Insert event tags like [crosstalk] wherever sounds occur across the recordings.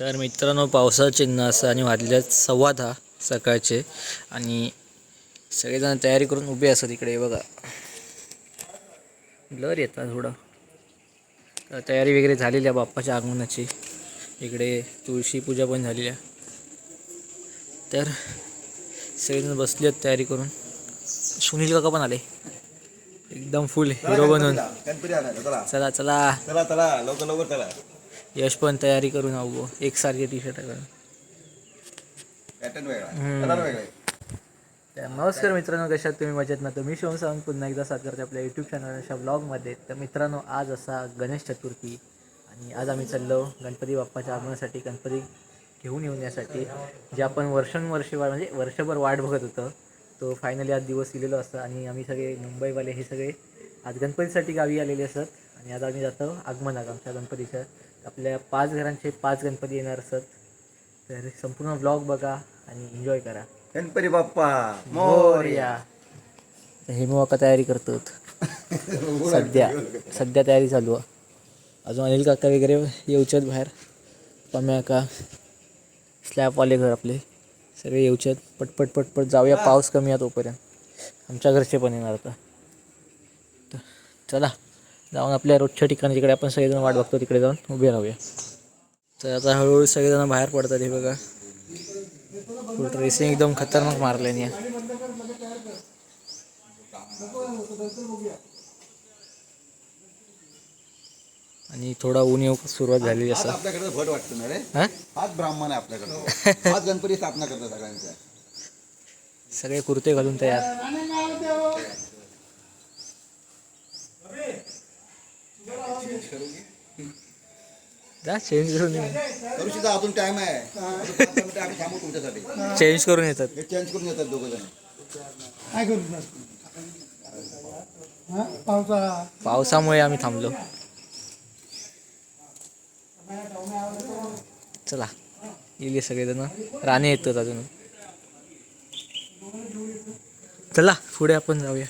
तर मित्रांनो पावसाचे चिन्ह आणि वाजल्यात सव्वा दहा सकाळचे आणि सगळेजण तयारी करून उभे असतात इकडे बघा. ब्लर येतात थोडं. तर तयारी वगैरे झालेली आहे बाप्पाच्या आगमनाची. इकडे तुळशी पूजा पण झालेली आहे. तर सगळेजण बसले आहेत तयारी करून. सुनील काका पण आले. एकदम फुल हिरो बनून. चला चला. चला चला लवकर लवकर चला यश पण तयारी करून आहो. एकसारखे टी शर्ट घालून तर नमस्कार मित्रांनो कशात तुम्ही मजेत ना? तर मी शिवम सावंत. पुन्हा एकदा साथ करते आपल्या यूट्यूब चॅनल अशा ब्लॉगमध्ये तर मित्रांनो आज असा गणेश चतुर्थी आणि आज आम्ही चाललो गणपती बाप्पाच्या आगमनासाठी गणपती घेऊन येऊन यासाठी जे आपण वर्षानुवर्षे वा म्हणजे वर्षभर वाट बघत होतं. तो फायनली आज दिवस दिलेलो असतं आणि आम्ही सगळे मुंबईवाले हे सगळे आज गणपतीसाठी गावी आलेले असत. आणि आज आम्ही जातो आगमनात आमच्या गणपतीच्या. आपल्या पाच घरांचे पाच गणपती येणार असत. तर संपूर्ण ब्लॉग बघा आणि एन्जॉय करा. गणपती बाप्पा मोर्या. हे आता तयारी करतो [laughs] सध्या. सध्या तयारी चालू आहे. अजून अनिल काका वगैरे येऊच्यात बाहेर. पम्या का स्लॅबवाले घर आपले. सगळे येऊच्यात पटपट पटपट जाऊया. पाऊस कमी आहे तोपर्यंत. आमच्या घरचे पण येणार आता. तर चला. जाऊन आपल्या रोजच्या ठिकाणी जिकडे आपण सगळेजण वाट बघतो तिकडे जाऊन उभे राहूया. तर आता हळूहळू सगळेजण बाहेर पडतात हे बघा. फुल रेसिंग एकदम खतरनाक मारले नाही आणि थोडा ऊन येऊ सुरुवात आज असं. आपल्याकडे भट वाटतो ना रे? हा? हाच ब्राह्मण आहे आपल्याकडे. हाच गणपती स्थापना करतो सगळ्यांच्या. सगळे कुर्ते घालून तयार. जा चेंज करून ये. करू शकता अजून टाइम आहे. अजून पाच मिनिटं आम्ही थांबू तुमच्यासाठी चेंज करून येतात. हे चेंज करून येतात दोघं जण. काय करू हा? पावसाळा पावसामुळे आम्ही थांबलो. चला येईल सगळेजण. राणे येतात अजून. चला पुढे आपण जाऊया.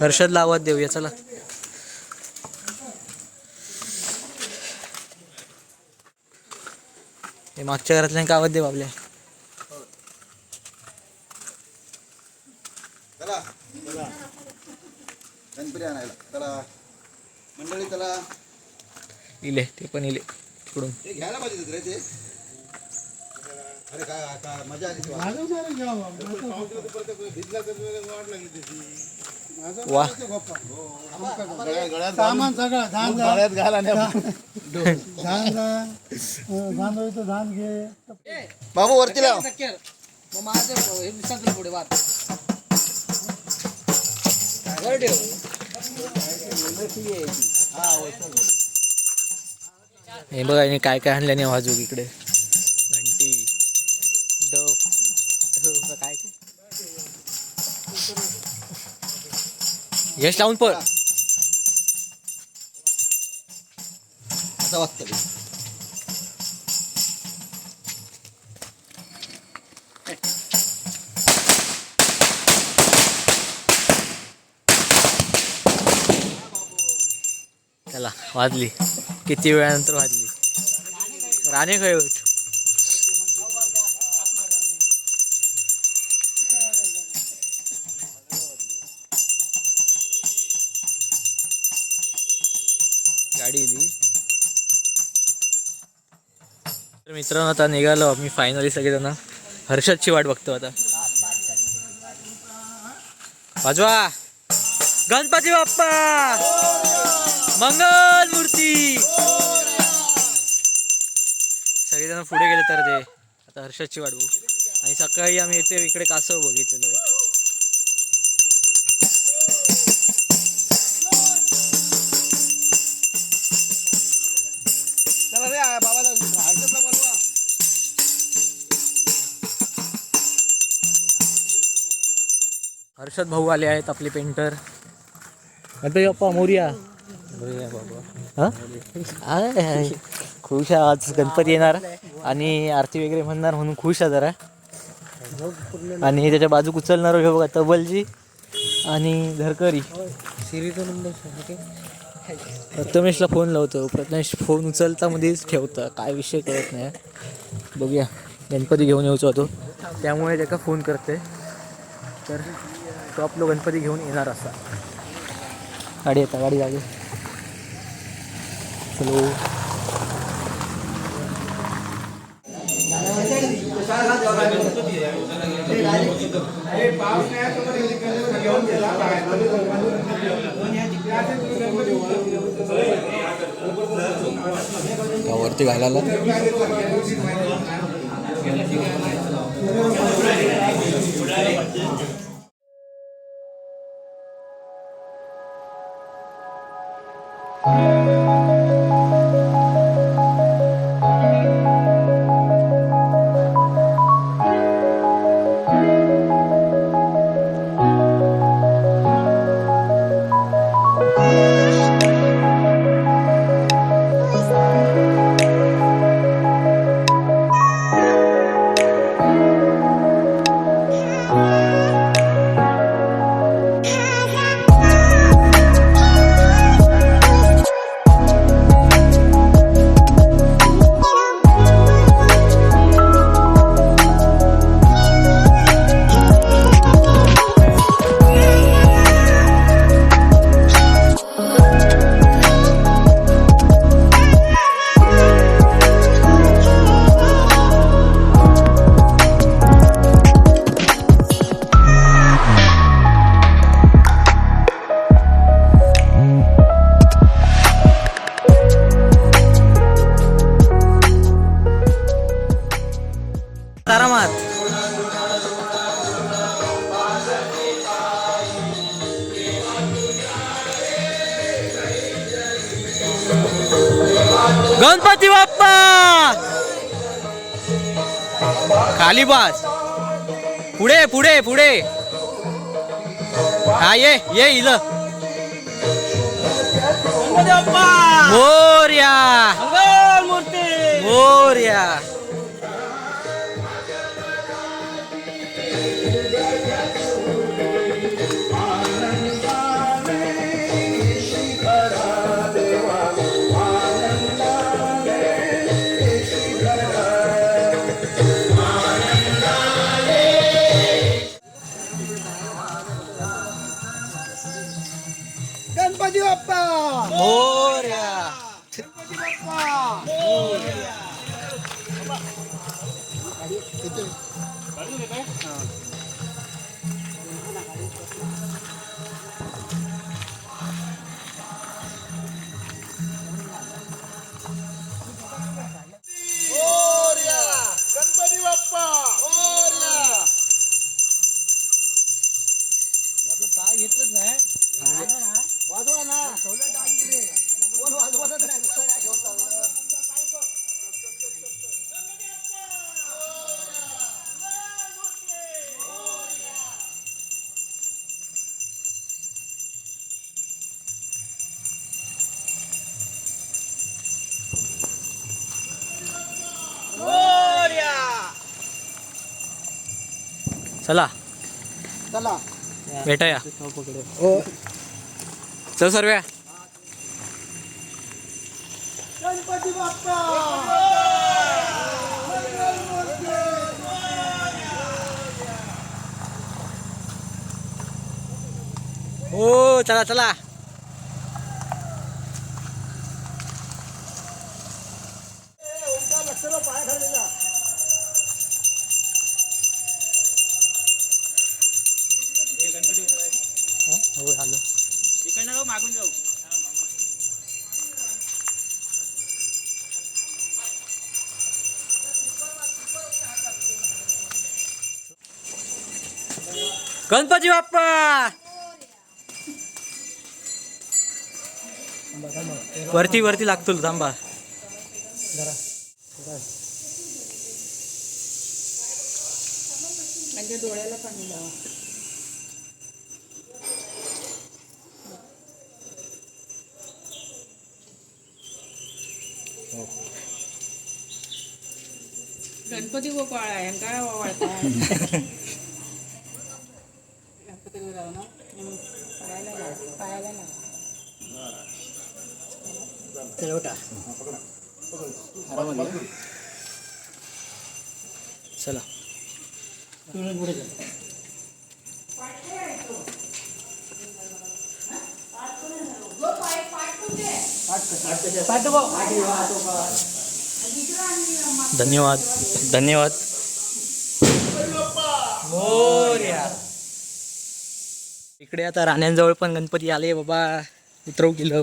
हर्षदला आवाज देऊया चला. हे मागच्या घरातल्या आवाज देऊ आपल्या चला चला. गणपती आणायला. चला. मंडळी चला. इले ते पण इले तिकडून. ते घ्यायला पाहिजे रे ते. अरे काय काय मजा आली तुला. वाजवणार घ्या वा. सामान सगळं धान धान धान होईल धान घे. बाबू वरती लाव. हे बघा काय काय आणल्याने वाजू इकडे. यश लावून पळ. असं वाटतं ते. चला वाजली. किती वेळानंतर वाजली? राणे काय होत मित्रांनो आता निघालो. आम्ही फायनली सगळेजण. हर्षदची वाट बघतो आता. वाजवा. गणपती बाप्पा! मंगल मूर्ती! सगळेजण पुढे गेले तर ते. आता हर्षदची वाट बघू. आणि सकाळी आम्ही येते इकडे कासव बघितलेलं. हर्षद भाऊ आले आहेत आपले पेंटर गणपती बाप्पा मोर्या. हा? खुश आहे आज. गणपती येणार आणि आरती वगैरे म्हणणार म्हणून खुश आहे जरा. आणि त्याच्या बाजूक उचलणार हे बघा तबलजी आणि धरकरी प्रथमेशला फोन लावतो. प्रथमेश फोन उचलता मध्येच ठेवतं. काय विषय कळत नाही. बघूया. गणपती घेऊन येऊचो होतो. त्यामुळे त्याका फोन करते तर तो आपलं गणपती घेऊन येणार असा गाडी येता गाडी जागे. चलो. वरती घालायला. गणपती बाप्पा! खाली बस. पुढे पुढे पुढे. हा ये ये इल मोर्या. मोर्या. 날리네? 어. 하나 가리고. चला. चला. भेटाया. चल सर्व्या. गणपती बाप्पा! हो चला. गणपती बाप्पा वरती वरती लागतो थांबा. डोळ्याला गणपती गोपाळ आहे काय वाळता [laughs] धन्यवाद. धन्यवाद. मोरया. इकडे आता राण्यांजवळ पण गणपती आले बाबा. उतरव केलं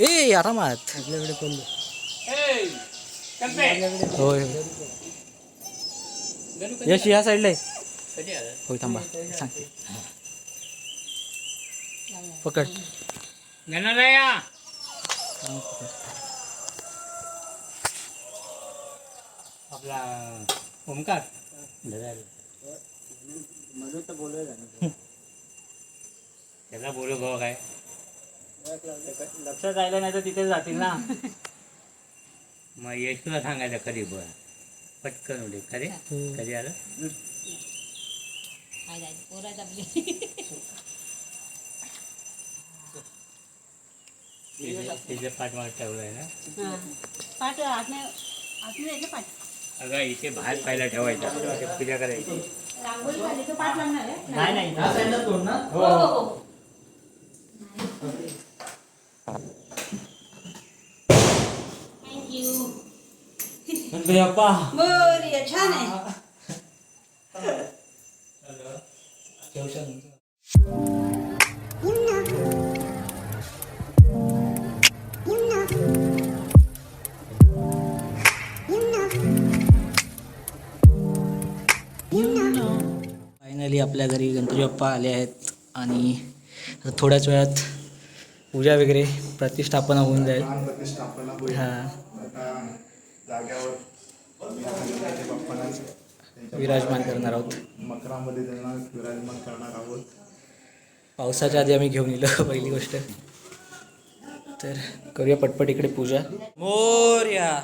ए आरामात. आपल्याकडे कोण होय यश या साईडला आहे होय थांबा सांगते पकड आपला ओमकार त्याला बोलू भाऊ काय लक्षात राहिलं नाही तर तिथे जातील ना मग यश तुला सांगायचं कधी बोल पटकन उडे खरे कधी आलं. तिथे पाठमाग ठेवलंय ना? हा. पाठ आहे ना पाठ. अगं इथे बाहेर पाहिला ठेवायचा. पूजा करायची. नाही नाही या साईडला तोड ना हो हो हो थँक्यू बाप्पा बरं छान आहे. फायनली आपल्या घरी गणपती बाप्पा आले आहेत आणि थोड्याच वेळात पूजा वगैरे प्रतिष्ठापना होऊन जाईल. हा आता जाग्यावर गणपती बाप्पांना विराजमान करणार आहोत. मकरामध्ये त्यांना विराजमान करणार आहोत. पावसाच्या आधी आम्ही घेऊन येलो पहिली गोष्ट. तर करूया पटपट इकडे पूजा. मोर्या.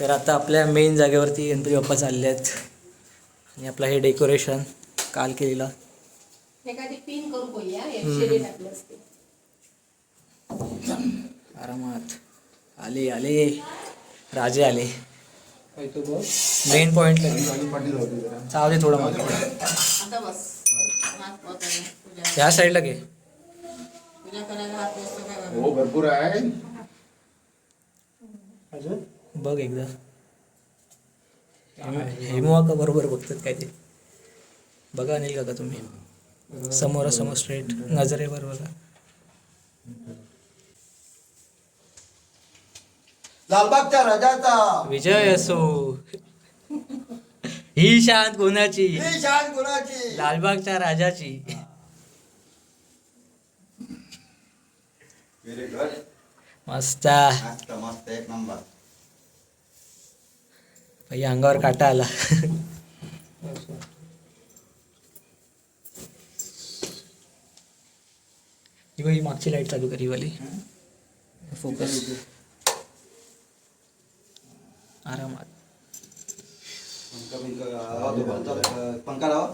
तर आता आपल्या मेन जागेवरती गणपती बाप्पा चालले आहेत आणि आपलं हे डेकोरेशन काल केलेलं. पिन करू आरामात. आले आले. राजे आले. मेन पॉइंट चालू दे थोडं मागे. आता बस. हात पोचायला पूजा. ह्या साईडला घे. हो भरपूर आहे. बघ एकदा. हेमू का बरोबर बघतात काय ते. बघा अनिल काका तुम्ही. समोरासमोर स्ट्रेट नजरेवर बघा. लालबागच्या राजाचा. विजय असो. ही शांत कोणाची? ही शान गुणाची लालबागच्या राजाची. व्हेरी गुड मस्त. मस्त मस्त एक नंबर. अंगावर काटा आला. ही बाई मागची लाइट चालू करी वाली. फोकस आरामात. पंखा लावा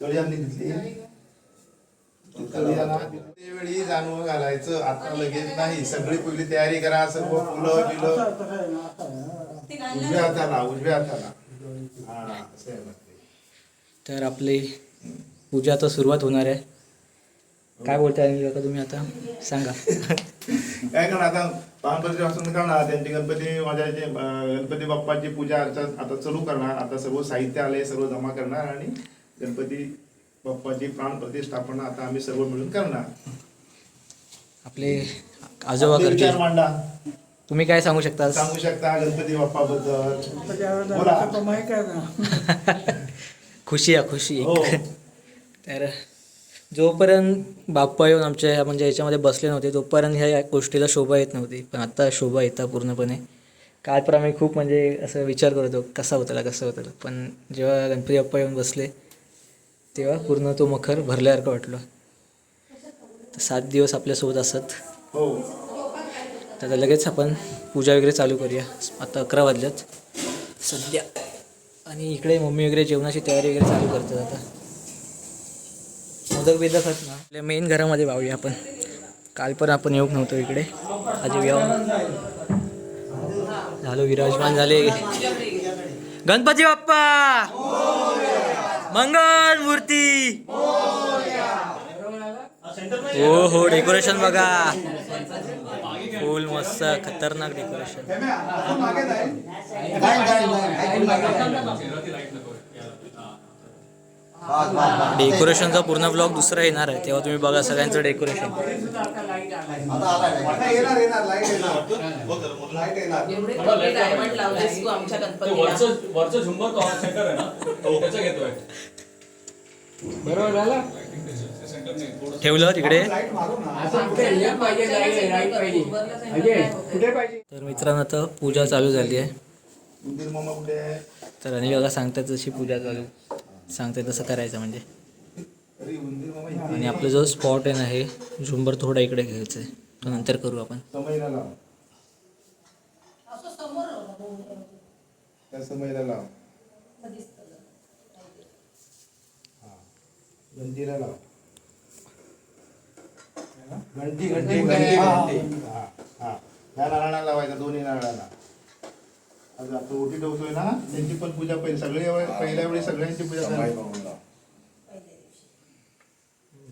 कळ्यांनी घेतली त्यावेळी जाणवं घालायचं? आता लगेच नाही. सगळी पहिली तयारी करा. सर्व फुलं बिलं. उजव्या हाताला उजव्या हाताला. हा असं आहे मग ते. तर आपली पूजा आता सुरुवात होणार आहे. काय बोलताय अनिल काका तुम्ही आता? सांगा. काय करणार आता? पारंपरिक करणार त्यांची गणपती माझ्या जे गणपती बाप्पाची पूजा अर्चा आता चालू करणार आता सर्व साहित्य आले सर्व जमा करणार आणि गणपती बाप्पाची प्राण प्रतिष्ठापना आता आम्ही सर्व मिळून करणार. आपले आजोबा आपले करतील. विचार मांडा तुम्ही काय सांगू शकता सांगू शकता गणपती बाप्पाबद्दल. बोला. [laughs] खुशी आहे खुशी हो. [laughs] तर जोपर्यंत बाप्पा येऊन आमच्या ह्या म्हणजे याच्यामध्ये बसले नव्हते तोपर्यंत ह्या गोष्टीला शोभा येत नव्हती. पण आता शोभा येतात पूर्णपणे. काल पण आम्ही खूप म्हणजे असं विचार करत होतो कसा होताला कसा होताला. पण जेव्हा गणपती बाप्पा येऊन बसले तेव्हा पूर्ण तो मखर भरल्यासारखं वाटलं. तर सात दिवस आपल्यासोबत असत. हो. तर आता लगेच आपण पूजा वगैरे चालू करूया. आता अकरा वाजल्यात. सध्या. आणि इकडे मम्मी वगैरे जेवणाची तयारी वगैरे चालू करतात आता. मोदक बिदक ना. आपल्या मेन घरामध्ये पाहूया आपण. काल पण आपण येऊक नव्हतो इकडे. आज येऊया. झालो विराजमान झाले. गणपती बाप्पा! मंगल मूर्ती! हो हो डेकोरेशन बघा. फुल मस्त खतरनाक डेकोरेशन डेकोरेशनचा पूर्ण ब्लॉग दुसरा येणार आहे तेव्हा तुम्ही बघा सगळ्यांचं डेकोरेशन आता येणार येणार लाइट येणार. लाइट येणार. एवढे कमी डायमंड लावलेस तू आमच्या गणपतीला. वरचं वरचं झुंबर तो शंकर आहे ना? त्याचं घेतोय. ठेवलं तिकडे? लाइट मारू ना. कुठे? पाहिजे तर मित्रांनो आता पूजा चालू झाली आहे. उंदीर मामा कुठे आहे? तर अनिल बघा सांगतात तशी पूजा चालू. सांगतात तसं करायचं म्हणजे. आणि आपला जो स्पॉट आहे ना हे झुंबर थोडा इकडे घ्यायचं आहे तो नंतर करू आपण. हा. घंटी घंटी घंटी घंटी हा हा. ह्या नारळाला लावायचा दोन्ही नारळाला. आपण ओटी ठेवतोय ना त्यांची पण पूजा पहिली सगळी वेळ- पहिल्या वेळी सगळ्यांची पूजा झाली.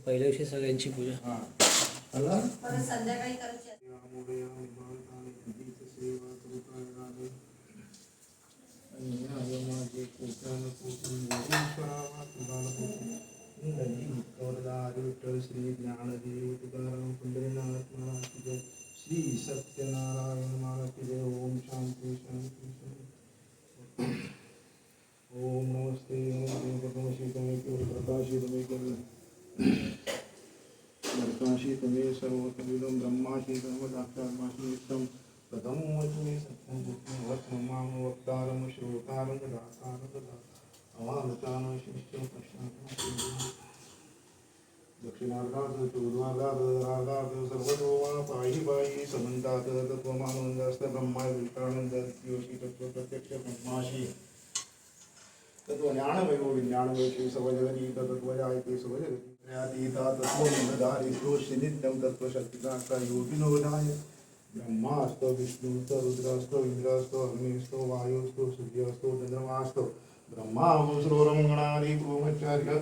पहिल्या दिवशी सगळ्यांची पूजा हा. आला? श्री ज्ञानदेव तुकाराम सर्वशक्तीचा असता योगी नवनाय ब्रह्मा असतो विष्णू असतो रुद्र असतो इंद्र असतो ब्रह्मास्तो असतो वायू असतो सूर्य असतो चंद्रमा असतो ब्रह्मा मुसरोरमगणारी ब्रह्मचार्य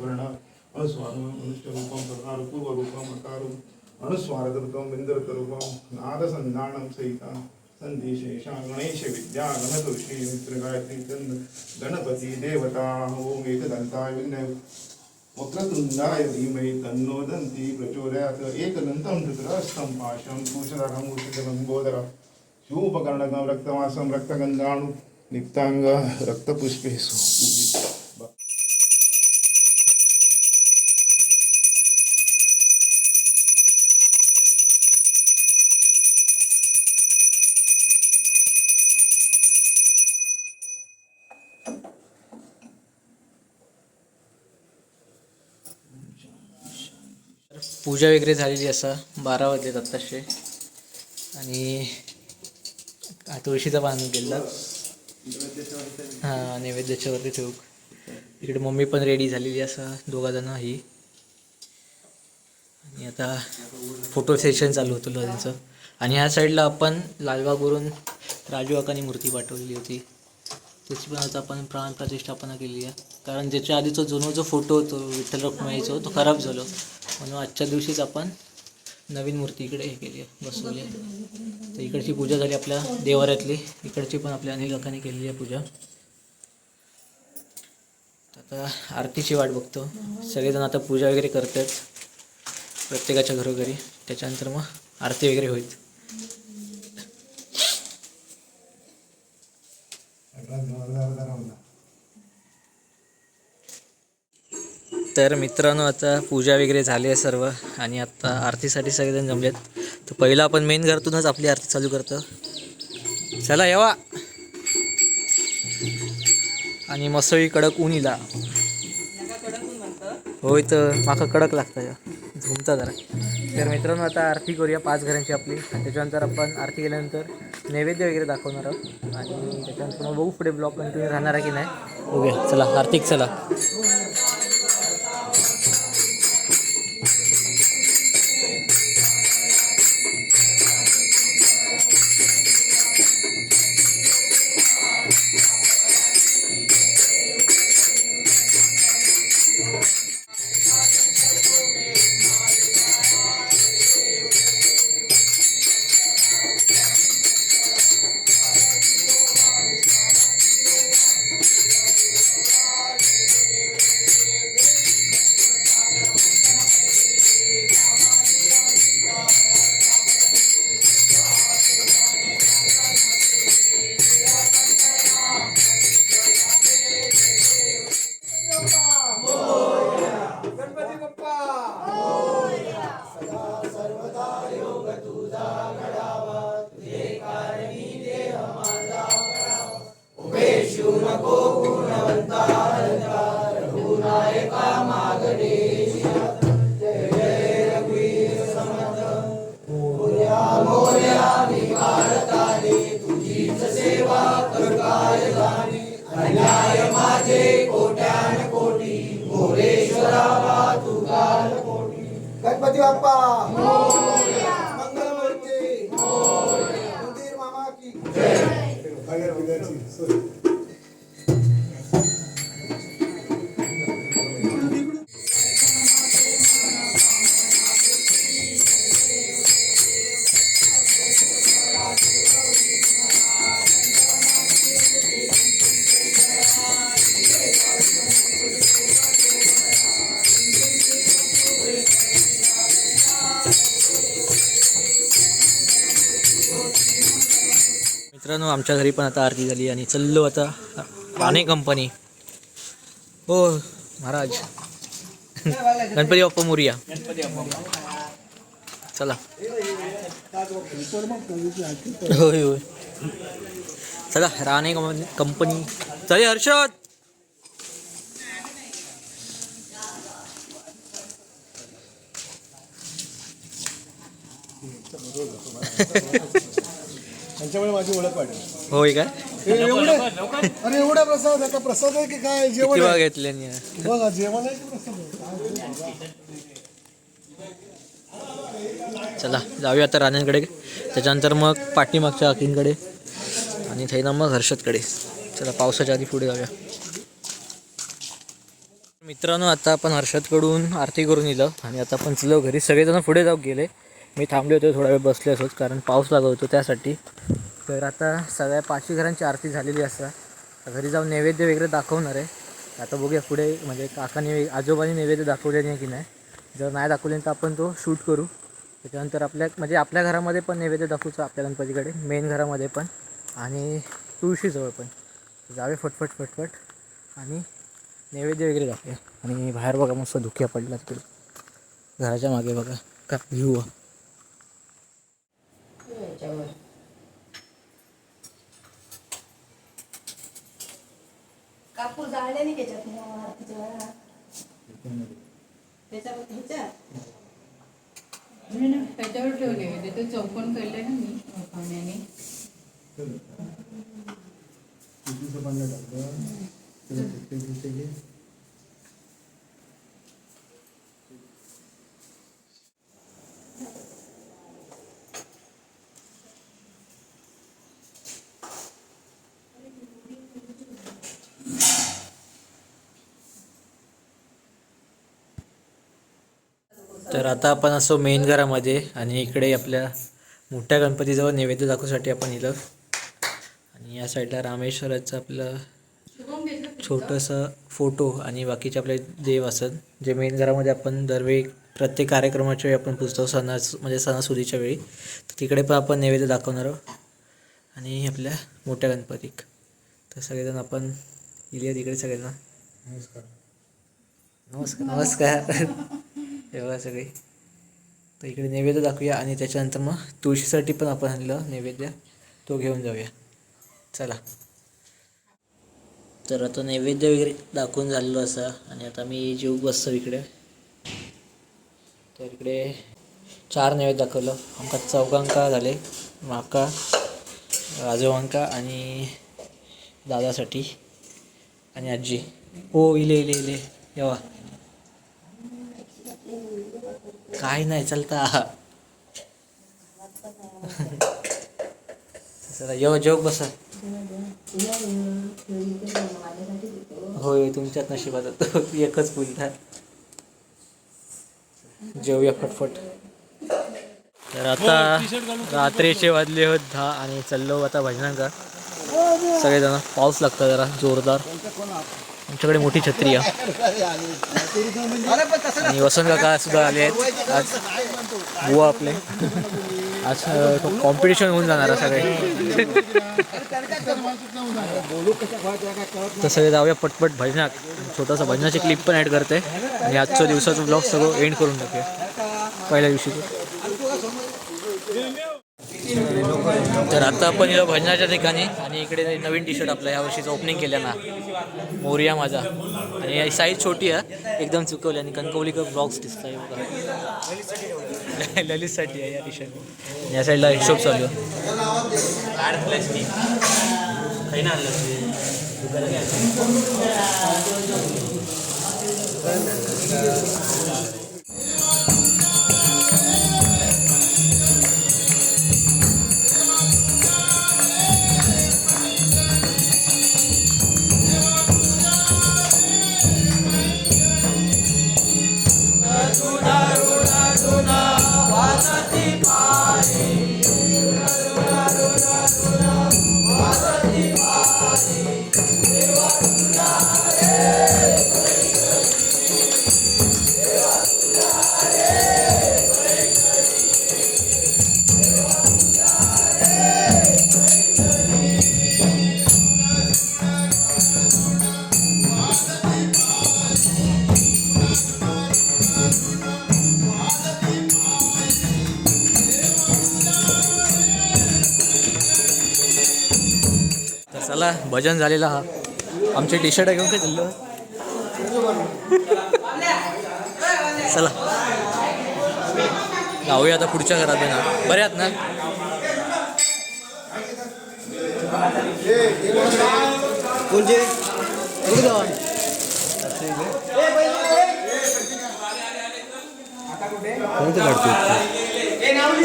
वर्ण अस्वारूपं प्रकारपूर्वरूपम् अकारुम् अनुस्वारतरूपं विन्दरतरूपं नादसन्धानं सहिता संदेशेषा गणेश विद्या गणतोषी मित्र गायत्री चंद गणपती देवता ओम एकदंताय వక్రతుండాయ ధీమహి తన్నో దంతి ప్రచోదయాత్ ఏకదంతం ధృతరాష్ట్రం పాశం భూషరాగం భూషితలం గోదర శూపకర్ణకం రక్తమాసం రక్తగంధాణు నిప్తాంగ రక్తపుష్పేశు पूजा वगैरे झालेली असा बारा वाजलेत आत्ताशे. आणि तुळशीचा पान गेला हां नैवेद्याच्या वरती ठेवू इकडे मम्मी पण रेडी झालेली असा दोघा जण ही. आणि आता फोटो सेशन चालू होतं त्यांचं आणि ह्या साईडला आपण लालबागवरून राजू अकानी मूर्ती पाठवलेली होती. त्याची पण आता आपण प्राण प्रतिष्ठापना केली आहे. कारण ज्याच्या आधीचा जुनो जो फोटो होतो विठ्ठल रखुमाईचा तो खराब झालो. म्हणून आजच्या दिवशीच आपण नवीन मूर्ती इकडे हे केली आहे बसवली आहे. तर इकडची पूजा झाली आपल्या देवाऱ्यातली. इकडची पण आपल्या अनेक लोकांनी केलेली आहे पूजा. आता आरतीची वाट बघतो. सगळेजण आता पूजा वगैरे करतात. प्रत्येकाच्या घरोघरी. त्याच्यानंतर मग आरती वगैरे होईल. तर मित्रांनो आता पूजा वगैरे झाली आहे सर्व आणि आता आरतीसाठी सगळेजण जमलेत. तर पहिला आपण मेन घरातूनच आपली आरती चालू करतो. चला येवा. आणि मसळी कडक ऊन इला होय तर माका कडक लागतं या. झुमता जरा. तर मित्रांनो आता आरती करूया पाच घरांची आपली. आणि त्याच्यानंतर आपण आरती केल्यानंतर नैवेद्य वगैरे दाखवणार आहोत. आणि त्याच्यानंतर मग बघू पुढे ब्लॉक कंटिन्यू राहणार आहे की नाही. बघूया. चला आर्थिक चला. गणपती बाप्पा आमच्या घरी पण आता आरती झाली आणि चाललो आता राणे कंपनी हो महाराज. गणपती बाप्पा मोरिया. चला. होय होय. चला राणे कंपनी कंपनी चले हर्षद. [laughs] त्यांच्यामुळे माझी ओळख वाटेल होय एवढे अरे एवढा प्रसाद आहे. का प्रसाद आहे की काय? जेवण किंवा आहे घेतले बघा जेवण आहे की प्रसाद आहे चला जाऊया आता राण्यांकडे. त्याच्यानंतर मग पाठीमागच्या अकींकडे आणि थैना मग हर्षदकडे. चला पावसाच्या आधी पुढे जाऊया. मित्रांनो आता आपण हर्षदकडून आरती करून येलं आणि आता आपण चलो घरी. सगळेजण पुढे जाऊ गेले. मी थांबले होते थोडा वेळ बसले असोच कारण पाऊस लागत होतो त्यासाठी. तर आता सगळ्या पाचशे घरांची आरती झालेली असता. घरी जाऊन नैवेद्य वगैरे दाखवणार आहे. आता बघूया पुढे म्हणजे काकाने आजोबांनी नैवेद्य दाखवले नाही की नाही. जर नाही दाखवले तर आपण तो शूट करू. त्याच्यानंतर आपल्या म्हणजे आपल्या घरामध्ये पण नैवेद्य दाखवचं आपल्या गणपतीकडे मेन घरामध्ये पण. आणि तुळशीजवळ पण. जावे फटफट फटफट. आणि नैवेद्य वगैरे दाखवे आणि बाहेर बघा मस्त धुक्या पडला तिकडे घराच्या मागे बघा. का व्ह्यू कापूर जाळले नाही त्याच्यात. त्याच्यावर ह्याच्यात? त्याच्यावर ठेवले होते. ते चौकोन केले ना मी पाण्याने. तर आता आपण असो मेन घरामध्ये आणि इकडे आपल्या मोठ्या गणपतीजवळ नैवेद्य दाखवण्यासाठी आपण इलं आणि या साईडला रामेश्वराचं आपलं छोटंसं फोटो आणि बाकीचे आपले देव असत जे मेन घरामध्ये आपण दरवेळी प्रत्येक कार्यक्रमाच्या वेळी आपण पुजतो सणा म्हणजे सणासुदीच्या वेळी. तर तिकडे पण आपण नैवेद्य दाखवणार आहोत. आणि आपल्या मोठ्या गणपतीक. तर सगळेजण आपण इले तिकडे सगळ्यांना नमस्कार. नमस्कार. हे बघा सगळे. तर इकडे नैवेद्य दाखवूया आणि त्याच्यानंतर मग तुळशीसाठी पण आपण आणलं नैवेद्य. तो घेऊन जाऊया. चला. तर आता नैवेद्य वगैरे दाखवून झालेलो असा. आणि आता मी जीव बसतो इकडे. तर इकडे चार नैवेद्य दाखवलं. आमका चौकांका झाले. माका राजवांका आणि दादासाठी. आणि आजी. हो इले इले इले. येवा. काय नाही चलता. चला येऊ जेव बसा. होय तुमच्यात नशिबात [laughs] एकच बोलतात जेवूया फटफट. तर आता रात्रीचे वाजले होत दहा आणि चाललो आता भजनांका सगळेजण पाऊस लागता जरा जोरदार. आमच्याकडे मोठी छत्री आहे. आणि वसंत काका सुद्धा आले आहेत. आज बुवा आपले. आज कॉम्पिटिशन होऊन जाणार आहे सगळे. तर सगळे जाऊया पटपट भजनात. छोटासा भजनाची क्लिप पण ॲड करते. आणि आजच्या दिवसाचं ब्लॉग सगळं एंड करून टाकूया. पहिल्या दिवशी तर आता आपण इथं भजनाच्या ठिकाणी आणि इकडे नवीन टी शर्ट आपलं यावर्षीचं ओपनिंग केलं ना मोरिया माझा. आणि साईज छोटी आहे. एकदम चुकवली आणि कणकवलीकर ब्लॉग्स दिसत आहे बघा. ललितसाठी आहे या टी शर्ट या साईडला हिशोब चालू आहे. भजन झालेलं हा. आमचे टी शर्ट घेऊन काय चाललो. चला. जाऊया आता पुढच्या घरात ना. बरे आहात ना?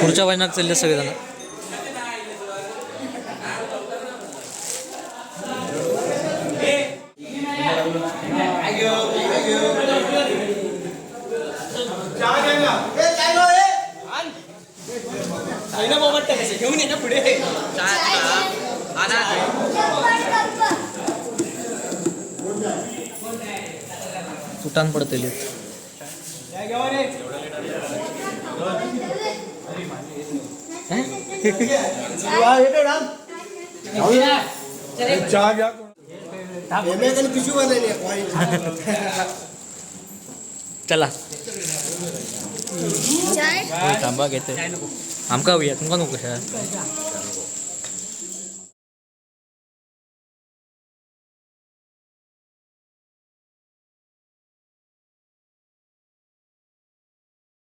पुढच्या भजनात चालले सगळेजण. तुटान पडतले. चला. थांबा घेते. आमका तुमका नको